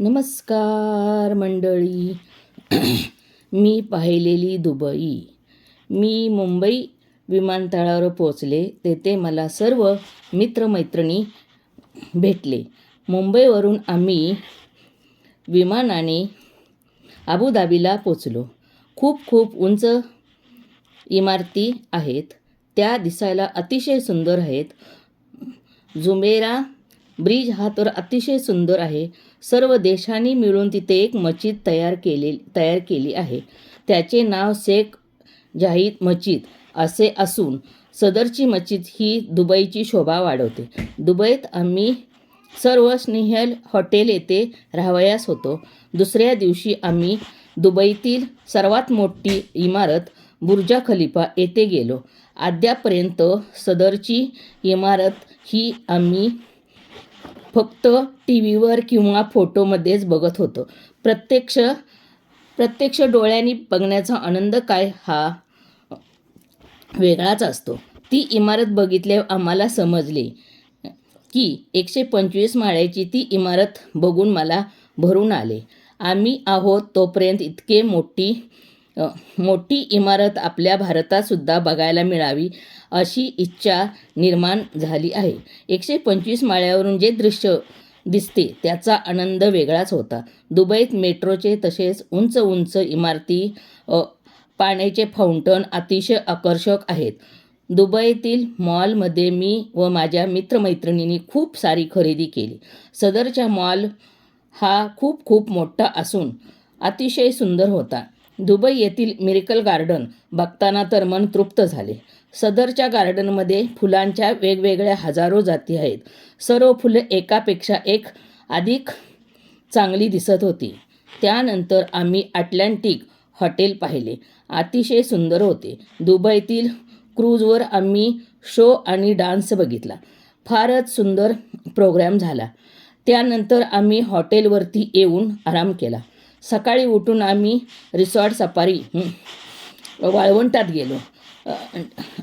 नमस्कार मंडळी. मी पाहिलेली दुबई. मी मुंबई विमानतळावर पोचले तेथे मला सर्व मित्रमैत्रिणी भेटले. मुंबईवरून आम्ही विमानाने अबुधाबीला पोचलो खूप खूप उंच इमारती आहेत. त्या दिसायला अतिशय सुंदर आहेत. जुमेरा ब्रिज हा तर अतिशय सुंदर आहे. सर्व देशांनी मिळून तिथे एक मस्जिद तयार केले तयार केली आहे. त्याचे नाव शेख जाहीद मस्जिद असे असून सदरची मस्जिद ही दुबईची शोभा वाढवते. दुबईत आम्ही सर्व स्नेहल हॉटेल येथे राहावयास होतो. दुसऱ्या दिवशी आम्ही दुबईतील सर्वात मोठी इमारत बुर्जा खलिफा येथे गेलो. अद्यापर्यंत सदरची इमारत ही आम्ही फक्त टी व्हीवर किंवा फोटोमध्येच बघत होतो. प्रत्यक्ष प्रत्यक्ष डोळ्यांनी बघण्याचा आनंद काय हा? वेगळाच असतो. ती इमारत बघितले आम्हाला समजले की एकशे पंचवीस माळ्याची ती इमारत बघून मला भरून आले. आम्ही आहोत तोपर्यंत इतके मोठी मोठी इमारत आपल्या भारतातसुद्धा बघायला मिळावी अशी इच्छा निर्माण झाली आहे. एकशे पंचवीस माळ्यावरून जे दृश्य दिसते त्याचा आनंद वेगळाच होता. दुबईत मेट्रोचे तसेच उंच उंच इमारती पाण्याचे फाउंटन अतिशय आकर्षक आहेत. दुबईतील मॉलमध्ये मी व माझ्या मित्रमैत्रिणींनी खूप सारी खरेदी केली. सदरच्या मॉल हा खूप खूप मोठा असून अतिशय सुंदर होता. दुबई येथील मिरिकल गार्डन बघताना तर मन तृप्त झाले. सदरच्या गार्डनमध्ये फुलांच्या वेगवेगळ्या हजारो जाती आहेत. सर्व फुले एकापेक्षा एक अधिक चांगली दिसत होती. त्यानंतर आम्ही अटलांटिक हॉटेल पाहिले. अतिशय सुंदर होते. दुबईतील क्रूजवर आम्ही शो आणि डान्स बघितला. फारच सुंदर प्रोग्रॅम झाला. त्यानंतर आम्ही हॉटेलवरती येऊन आराम केला. सकाळी उठून आम्ही रिसॉर्ट सफारी वाळवंटात गेलो.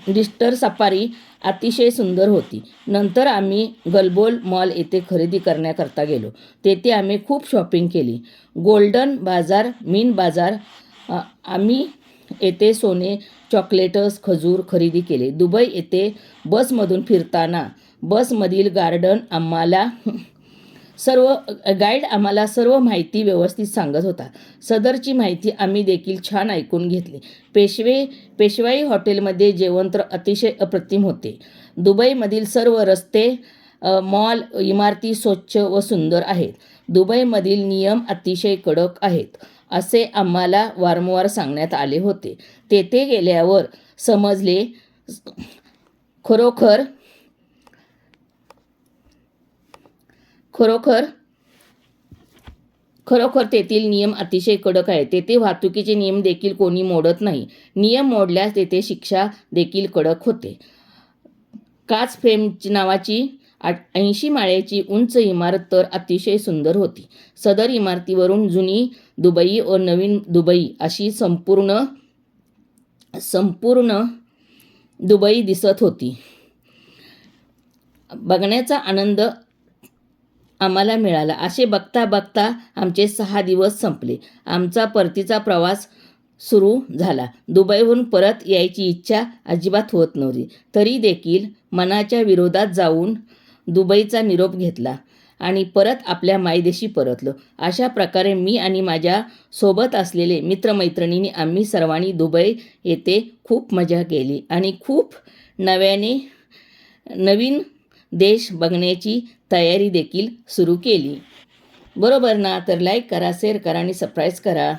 डिस्टर सफारी अतिशय सुंदर होती. नंतर आम्ही गलबोल मॉल येथे खरेदी करण्याकरता गेलो. तेथे आम्ही खूप शॉपिंग केली. गोल्डन बाजार मीन बाजार आम्ही येथे सोने चॉकलेटस खजूर खरेदी केले. दुबई येथे बसमधून फिरताना बसमधील गार्डन आम्हाला सर्व गाईड आम्हाला सर्व माहिती व्यवस्थित सांगत होता. सदरची माहिती आम्ही देखील छान ऐकून घेतली. पेशवे पेशवाई हॉटेलमध्ये जेवण तर अतिशय अप्रतिम होते. दुबईमधील सर्व रस्ते मॉल इमारती स्वच्छ व सुंदर आहेत. दुबईमधील नियम अतिशय कडक आहेत असे आम्हाला वारंवार सांगण्यात आले होते. तेथे गेल्यावर समजले खरोखर खरोखर खरोखर तेथील नियम अतिशय कडक आहेत. तेथे वाहतुकीचे नियम देखील कोणी मोडत नाही. नियम मोडल्यास तेथे शिक्षा देखील कडक होते. काच फ्रेम नावाची आठ ऐंशी माळ्याची उंच इमारत तर अतिशय सुंदर होती. सदर इमारतीवरून जुनी दुबई व नवीन दुबई अशी संपूर्ण संपूर्ण दुबई दिसत होती. बघण्याचा आनंद आम्हाला मिळाला. असे बघता बघता आमचे सहा दिवस संपले. आमचा परतीचा प्रवास सुरू झाला. दुबईहून परत यायची इच्छा अजिबात होत नव्हती. तरी देखील मनाच्या विरोधात जाऊन दुबईचा निरोप घेतला आणि परत आपल्या मायदेशी परतलो. अशा प्रकारे मी आणि माझ्या सोबत असलेले मित्रमैत्रिणींनी आम्ही सर्वांनी दुबई येथे खूप मजा केली आणि खूप नव्याने नवीन देश बघण्याची तयारी देखील सुरू केली. बरोबर ना? तर लाईक करा शेअर करा आणि सबस्क्राईब करा.